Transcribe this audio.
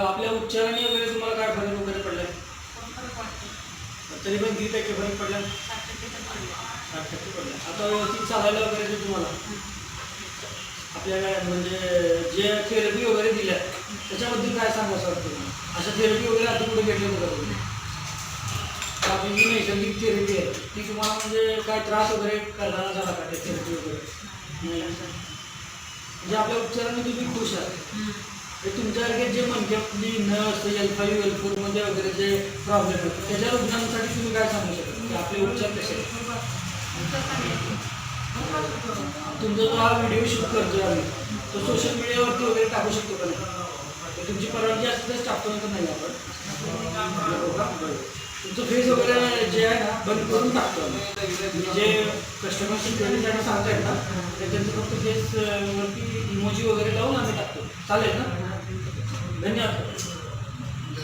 आपल्या उच्चाराने वगैरे तुम्हाला काय फरक वगैरे पडलाय तरी पण किती टक्के फरक पडला? साठ टक्के पडले. पडला आता व्यवस्थित चालायला वगैरे ते तुम्हाला? आपल्याला म्हणजे जे थेरपी वगैरे दिल्या त्याच्याबद्दल काय सांगा सर तुम्ही अशा थेरपी वगैरे आता कुठे भेटले होतं तुम्ही आपली जी नैसर्गिक थेरपी आहे ती तुम्हाला म्हणजे काय त्रास वगैरे करताना झाला का त्या थेरपी वगैरे? म्हणजे आपल्या उपचाराने तुम्ही खुश आहात. हम्म. हे तुमच्यासारखे जे मणक्यातली नस एल फाईव्ह एल फोरमध्ये वगैरे जे प्रॉब्लेम आहेत त्याच्या रुग्णांसाठी तुम्ही काय सांगू शकता? की आपले उपचार कसे तुमचा जो हा व्हिडिओ शूट करतोय आम्ही तो सोशल मीडियावरती वगैरे टाकू शकतो का नाही? तुमची परवानगी असल्यास टाकतो नाही तर नाही आपण. तुमचं फेस वगैरे जे आहे ना बंद करून टाकतो आम्ही. म्हणजे जे कस्टमर सिक्युरिटीसाठी सांगतायत ना त्याच्यानंतर फक्त फेस वरती इमोजी वगैरे लावून आम्ही टाकतो. चालेल ना? 人家可